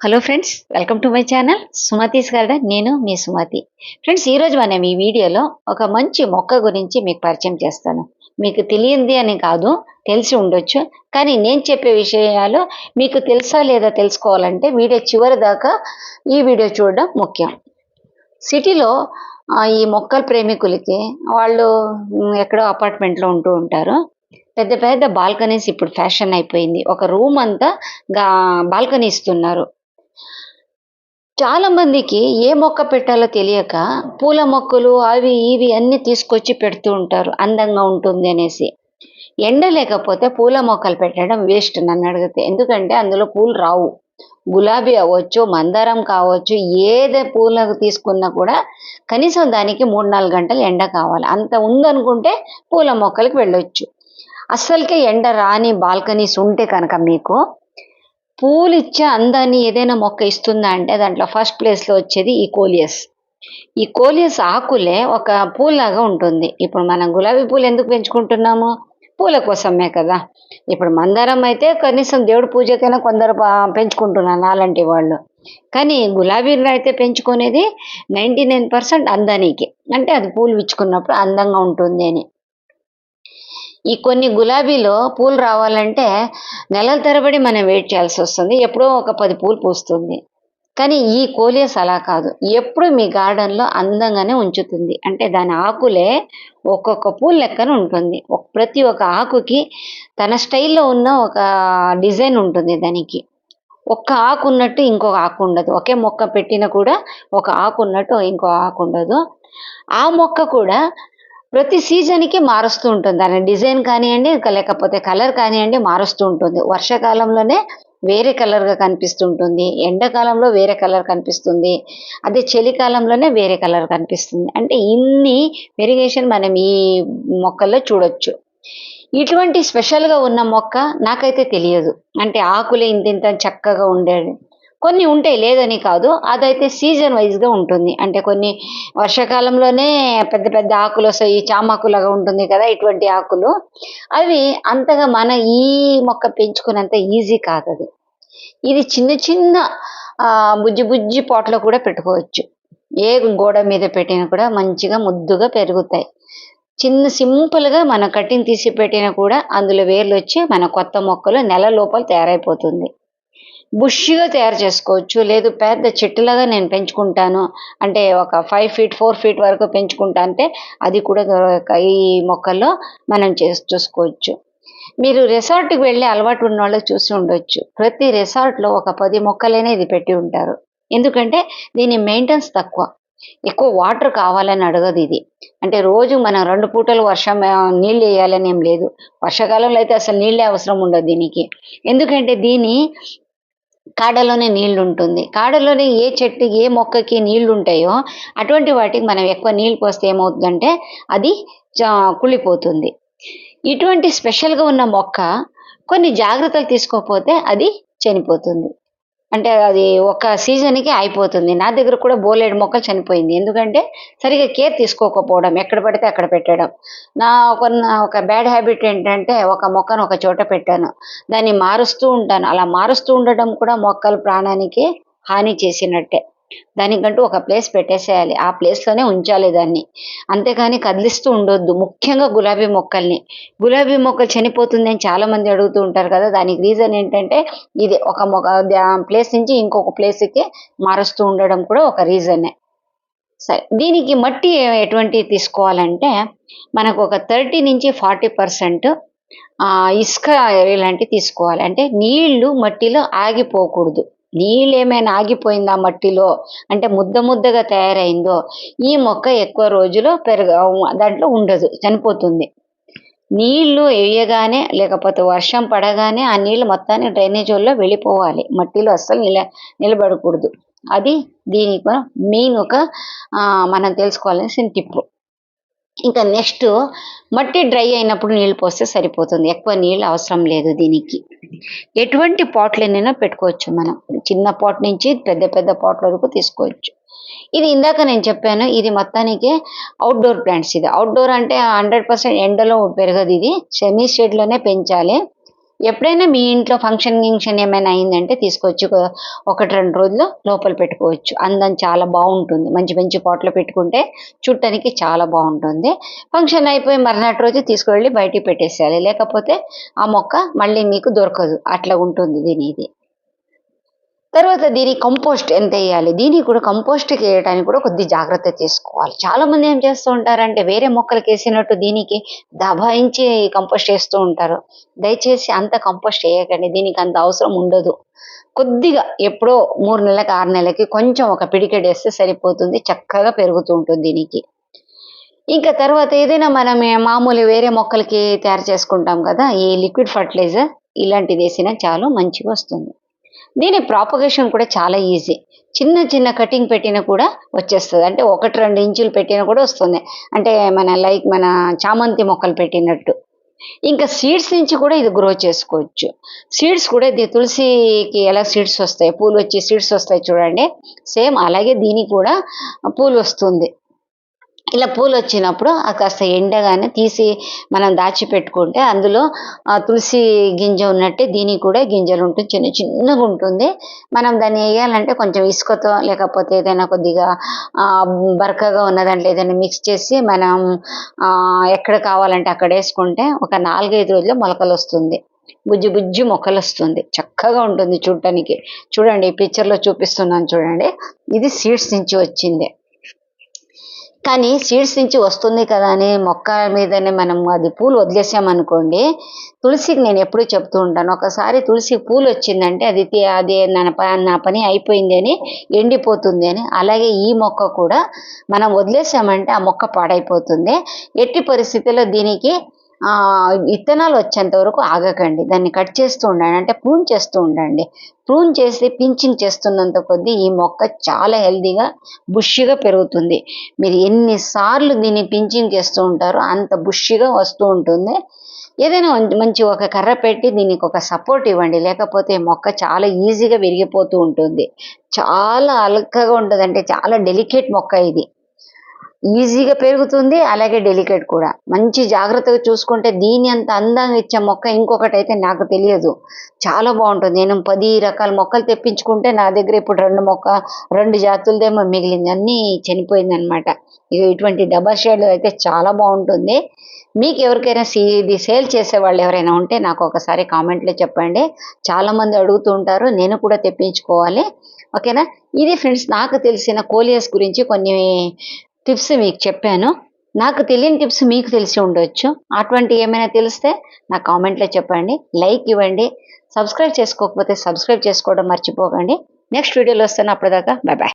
Hello friends welcome to my channel Sumathi's garden నేను మీ Sumathi friends ఈరోజు మనం ఈ వీడియోలో ఒక మంచి మొక్క గురించి మీకు పరిచయం చేస్తాను. మీకు తెలియంది అని కాదు తెలిసి ఉండొచ్చు. కానీ నేను చెప్పే విషయాలు మీకు తెలుసా లేదా తెలుసుకోవాలంటే వీడియో చివరి దాకా ఈ వీడియో చూడడం ముఖ్యం. సిటీలో ఈ మొక్కల ప్రేమికులకి వాళ్ళు ఎక్కడో అపార్ట్మెంట్లో ఉంటూ ఉంటారు. పెద్ద పెద్ద బాల్కనీస్ ఇప్పుడు ఫ్యాషన్ అయిపోయింది. ఒక రూమ్ అంతా గా బాల్కనీ ఇస్తున్నారు. చాలా మందికి ఏ మొక్క పెట్టాలో తెలియక పూల మొక్కలు అవి ఇవి అన్ని తీసుకొచ్చి పెడుతూ ఉంటారు అందంగా ఉంటుంది అనేసి. ఎండ లేకపోతే పూల మొక్కలు పెట్టడం వేస్ట్ నన్ను అడిగితే. ఎందుకంటే అందులో పూలు రావు. గులాబీ అవ్వచ్చు మందారం కావచ్చు ఏదే పూలకు తీసుకున్నా కూడా కనీసం దానికి మూడు నాలుగు గంటలు ఎండ కావాలి. అంత ఉందనుకుంటే పూల మొక్కలకి వెళ్ళొచ్చు. అస్సలకే ఎండ రాని బాల్కనీస్ ఉంటే కనుక మీకు పూలు ఇచ్చే అందాన్ని ఏదైనా మొక్క ఇస్తుందా అంటే దాంట్లో ఫస్ట్ ప్లేస్లో వచ్చేది ఈ కోలియస్. ఈ కోలియస్ ఆకులే ఒక పూలాగా ఉంటుంది. ఇప్పుడు మనం గులాబీ పూలు ఎందుకు పెంచుకుంటున్నాము? పూల కోసమే కదా. ఇప్పుడు మందారం అయితే కనీసం దేవుడి పూజకైనా కొందరు పెంచుకుంటున్నాను పెంచుకుంటున్నారు అలాంటి వాళ్ళు. కానీ గులాబీలు అయితే పెంచుకునేది నైంటీ నైన్ పర్సెంట్ అందానికి. అంటే అది పూలు విచ్చుకున్నప్పుడు అందంగా ఉంటుంది అని. ఈ కొన్ని గులాబీలో పూలు రావాలంటే నెలల తరబడి మనం వెయిట్ చేయాల్సి వస్తుంది. ఎప్పుడో ఒక పది పూలు పూస్తుంది. కానీ ఈ కోలియస్ అలా కాదు. ఎప్పుడు మీ గార్డెన్లో అందంగానే ఉంచుతుంది. అంటే దాని ఆకులే ఒక్కొక్క పూల లెక్కన ఉంటుంది. ప్రతి ఒక్క ఆకుకి తన స్టైల్లో ఉన్న ఒక డిజైన్ ఉంటుంది దానికి. ఒక్క ఆకు ఉన్నట్టు ఇంకొక ఆకు ఉండదు. ఒకే మొక్క పెట్టినా కూడా ఒక ఆకు ఉన్నట్టు ఇంకో ఆకు ఉండదు. ఆ మొక్క కూడా ప్రతి సీజన్కి మారుస్తూ ఉంటుంది. దాని డిజైన్ కానివ్వండి లేకపోతే కలర్ కానివ్వండి మారుస్తూ ఉంటుంది. వర్షాకాలంలోనే వేరే కలర్గా కనిపిస్తుంటుంది. ఎండాకాలంలో వేరే కలర్ కనిపిస్తుంది. అదే చలికాలంలోనే వేరే కలర్ కనిపిస్తుంది. అంటే ఇన్ని వెరిగేషన్ మనం ఈ మొక్కల్లో చూడొచ్చు. ఇటువంటి స్పెషల్గా ఉన్న మొక్క నాకైతే తెలియదు. అంటే ఆకులే ఇంత ఇంత చక్కగా ఉండేది కొన్ని ఉంటాయి లేదని కాదు. అదైతే సీజన్ వైజ్గా ఉంటుంది. అంటే కొన్ని వర్షాకాలంలోనే పెద్ద పెద్ద ఆకులు వస్తాయి. చామాకులాగా ఉంటుంది కదా ఇటువంటి ఆకులు. అవి అంతగా మన ఈ మొక్క పెంచుకునేంత ఈజీ కాదు అది. ఇది చిన్న చిన్న బుజ్జి బుజ్జి పాట్లో కూడా పెట్టుకోవచ్చు. ఏ గోడ మీద పెట్టినా కూడా మంచిగా ముద్దుగా పెరుగుతాయి. చిన్న సింపుల్గా మన కటింగ్ తీసి పెట్టినా కూడా అందులో వేర్లు వచ్చి మన కొత్త మొక్కలు నెల లోపల తయారైపోతుంది. బుష్గా తయారు చేసుకోవచ్చు. లేదు పెద్ద చెట్టులాగా నేను పెంచుకుంటాను. అంటే ఒక ఫైవ్ ఫీట్ ఫోర్ ఫీట్ వరకు పెంచుకుంటా అంటే అది కూడా ఈ మొక్కల్లో మనం చేసి చూసుకోవచ్చు. మీరు రిసార్ట్కి వెళ్ళి అలవాటు ఉన్న వాళ్ళకి చూసి ఉండొచ్చు. ప్రతి రిసార్ట్లో ఒక పది మొక్కలైనా ఇది పెట్టి ఉంటారు. ఎందుకంటే దీని మెయింటెన్స్ తక్కువ. ఎక్కువ వాటర్ కావాలని అడగదు ఇది. అంటే రోజు మనం రెండు పూటలు వర్షం నీళ్ళు వేయాలని ఏం లేదు. వర్షాకాలంలో అయితే అసలు నీళ్ళే అవసరం ఉండదు దీనికి. ఎందుకంటే దీని కాడలోనే నీళ్ళు ఉంటుంది కాడలోనే ఏ చెట్టు ఏ మొక్కకి నీళ్ళు ఉంటాయో అటువంటి వాటికి మనం ఎక్కువ నీళ్ళు పోస్తే ఏమవుతుందంటే అది చా- కుళ్ళిపోతుంది. ఇటువంటి స్పెషల్గా ఉన్న మొక్క కొన్ని జాగ్రత్తలు తీసుకోకపోతే అది చనిపోతుంది. అంటే అది ఒక సీజన్కి అయిపోతుంది. నా దగ్గర కూడా బోలేడు మొక్కలు చనిపోయింది. ఎందుకంటే సరిగా కేర్ తీసుకోకపోవడం ఎక్కడ పడితే అక్కడ పెట్టడం. నా కొన్న ఒక బ్యాడ్ హ్యాబిట్ ఏంటంటే ఒక మొక్కను ఒక చోట పెట్టాను. దాన్ని మారుస్తూ ఉంటాను. అలా మారుస్తూ ఉండడం కూడా మొక్కల ప్రాణానికి హాని చేసినట్టే. దానికంటూ ఒక ప్లేస్ పెట్టేసేయాలి. ఆ ప్లేస్లోనే ఉంచాలి దాన్ని. అంతేకాని కదిలిస్తూ ఉండొద్దు. ముఖ్యంగా గులాబీ మొక్కల్ని. గులాబీ మొక్కలు చనిపోతుంది అని చాలా మంది అడుగుతూ ఉంటారు కదా. దానికి రీజన్ ఏంటంటే ఇది ఒక మొక్క ప్లేస్ నుంచి ఇంకొక ప్లేస్కి మారుస్తూ ఉండడం కూడా ఒక రీజనే సరే దీనికి మట్టి ఎటువంటి తీసుకోవాలంటే మనకు ఒక థర్టీ నుంచి ఫార్టీ పర్సెంట్ ఇసుక ఇలాంటివి తీసుకోవాలి. అంటే నీళ్ళు మట్టిలో ఆగిపోకూడదు. నీళ్ళు ఏమైనా ఆగిపోయిందా మట్టిలో? అంటే ముద్ద ముద్దగా తయారైందో? ఈ మొక్క ఎక్కువ రోజులు పెరగ దాంట్లో ఉండదు చనిపోతుంది. నీళ్ళు వేయగానే లేకపోతే వర్షం పడగానే ఆ నీళ్ళు మొత్తాన్ని డ్రైనేజ్ వల్ల వెళ్ళిపోవాలి. మట్టిలో అస్సలు నిల నిలబడకూడదు. అది దీనికి మెయిన్ ఒక మనం తెలుసుకోవాల్సిన టిప్పు. ఇంకా నెక్స్ట్ మట్టి డ్రై అయినప్పుడు నీళ్ళు పోస్తే సరిపోతుంది. ఎక్కువ నీళ్ళు అవసరం లేదు దీనికి. ఎటువంటి పాట్లనైనా పెట్టుకోవచ్చు మనం. చిన్న పాట్ నుంచి పెద్ద పెద్ద పాట్ల వరకు తీసుకోవచ్చు. ఇది ఇందాక నేను చెప్పాను ఇది మొత్తానికి అవుట్డోర్ ప్లాంట్స్ ఇది. అవుట్డోర్ అంటే హండ్రెడ్ పర్సెంట్ ఎండలో పెరగదు ఇది. సెమీ షేడ్లోనే పెంచాలి. ఎప్పుడైనా మీ ఇంట్లో ఫంక్షన్ గింక్షన్ ఏమైనా అయిందంటే తీసుకొచ్చి ఒకటి రెండు రోజులు లోపల పెట్టుకోవచ్చు. అందం చాలా బాగుంటుంది. మంచి మంచి పాటలు పెట్టుకుంటే చుట్టానికి చాలా బాగుంటుంది. ఫంక్షన్ అయిపోయి మరునాటి రోజు తీసుకువెళ్ళి బయటికి పెట్టేసేయాలి. లేకపోతే ఆ మొక్క మళ్ళీ మీకు దొరకదు. అట్లా ఉంటుంది దీని ఇది. తర్వాత దీని కంపోస్ట్ ఎంత వేయాలి? దీనికి కూడా కంపోస్ట్ వేయడానికి కూడా కొద్ది జాగ్రత్త తీసుకోవాలి. చాలా మంది ఏం చేస్తూ ఉంటారంటే వేరే మొక్కలకి వేసినట్టు దీనికి దబాయించి కంపోస్ట్ వేస్తూ ఉంటారు. దయచేసి అంత కంపోస్ట్ వేయకండి. దీనికి అంత అవసరం ఉండదు. కొద్దిగా ఎప్పుడో మూడు నెలలకు ఆరు నెలలకి కొంచెం ఒక పిడికెడ్ వేస్తే సరిపోతుంది. చక్కగా పెరుగుతూ ఉంటుంది దీనికి. ఇంకా తర్వాత ఏదైనా మనం మామూలు వేరే మొక్కలకి తయారు చేసుకుంటాం కదా ఈ లిక్విడ్ ఫర్టిలైజర్ ఇలాంటిది వేసినా చాలు మంచిగా వస్తుంది. దీని ప్రాపగేషన్ కూడా చాలా ఈజీ చిన్న చిన్న కటింగ్ పెట్టినా కూడా వచ్చేస్తుంది. అంటే ఒకటి రెండు ఇంచులు పెట్టినా కూడా వస్తుంది. అంటే మన లైక్ మన చామంతి మొక్కలు పెట్టినట్టు. ఇంకా సీడ్స్ నుంచి కూడా ఇది గ్రో చేసుకోవచ్చు. సీడ్స్ కూడా ఇది తులసికి ఎలా సీడ్స్ వస్తాయి? పూలు వచ్చి సీడ్స్ వస్తాయి చూడండి. సేమ్ అలాగే దీనికి కూడా పూలు వస్తుంది. ఇలా పూలు వచ్చినప్పుడు ఆ కాస్త ఎండగానే తీసి మనం దాచిపెట్టుకుంటే అందులో తులసి గింజ ఉన్నట్టే దీనికి కూడా గింజలు ఉంటుంది చిన్న చిన్నగా ఉంటుంది. మనం దాన్ని వేయాలంటే కొంచెం ఇసుకతో లేకపోతే ఏదైనా కొద్దిగా బరకగా ఉన్న దాంట్లో ఏదైనా మిక్స్ చేసి మనం ఎక్కడ కావాలంటే అక్కడ వేసుకుంటే ఒక నాలుగైదు రోజుల్లో మొలకలు వస్తుంది. బుజ్జి బుజ్జి మొక్కలు వస్తుంది. చక్కగా ఉంటుంది చూడటానికి చూడండి ఈ పిక్చర్లో చూపిస్తున్నాను చూడండి. ఇది సీడ్స్ నుంచి వచ్చింది. కానీ సీడ్స్ నుంచి వస్తుంది కదా అని మొక్క మీదనే మనం అది పూలు వదిలేసామనుకోండి తులసికి నేను ఎప్పుడూ చెప్తూ ఉంటాను ఒకసారి తులసి పూలు వచ్చిందంటే అది అది నా నా పని అయిపోయింది అని ఎండిపోతుంది అని అలాగే ఈ మొక్క కూడా మనం వదిలేసామంటే ఆ మొక్క పాడైపోతుంది. ఎట్టి పరిస్థితుల్లో దీనికి విత్తనాలు వచ్చేంత వరకు ఆగకండి. దాన్ని కట్ చేస్తూ ఉండండి. అంటే ప్రూన్ చేస్తూ ఉండండి. ప్రూన్ చేసి పించింగ్ చేస్తున్నంత కొద్దీ ఈ మొక్క చాలా హెల్దీగా బుష్గా పెరుగుతుంది. మీరు ఎన్నిసార్లు దీన్ని పించింగ్ చేస్తూ ఉంటారో అంత బుష్గా వస్తూ ఉంటుంది. ఏదైనా మంచి- మంచి ఒక కర్ర పెట్టి దీనికి ఒక సపోర్ట్ ఇవ్వండి. లేకపోతే మొక్క చాలా ఈజీగా విరిగిపోతూ ఉంటుంది. చాలా అలకగా ఉంటుంది అంటే చాలా డెలికేట్ మొక్క ఇది. ఈజీగా పెరుగుతుంది అలాగే డెలికేట్ కూడా. మంచి జాగ్రత్తగా చూసుకుంటే దీని అంత అందంగా ఇచ్చే మొక్క ఇంకొకటి అయితే నాకు తెలియదు. చాలా బాగుంటుంది. నేను పది రకాల మొక్కలు తెప్పించుకుంటే నా దగ్గర ఇప్పుడు రెండు మొక్క రెండు జాతులదేమో మిగిలింది. అన్నీ చనిపోయింది అనమాట ఇక ఇటువంటి డబల్ షేడ్ అయితే చాలా బాగుంటుంది. మీకు ఎవరికైనా ఇది సేల్ చేసే వాళ్ళు ఎవరైనా ఉంటే నాకు ఒకసారి కామెంట్లో చెప్పండి. చాలామంది అడుగుతూ ఉంటారు. నేను కూడా తెప్పించుకోవాలి. ఓకేనా? ఇది ఫ్రెండ్స్ నాకు తెలిసిన కోలియస్ గురించి కొన్ని టిప్స్ మీకు చెప్పాను. నాకు తెలియని టిప్స్ మీకు తెలిసి ఉండొచ్చు. అటువంటి ఏమైనా తెలిస్తే నా కామెంట్లో చెప్పండి. లైక్ ఇవ్వండి. సబ్స్క్రైబ్ చేసుకోకపోతే సబ్స్క్రైబ్ చేసుకోవడం మర్చిపోకండి. నెక్స్ట్ వీడియోలో వస్తాను. అప్పటిదాకా బాయ్ బాయ్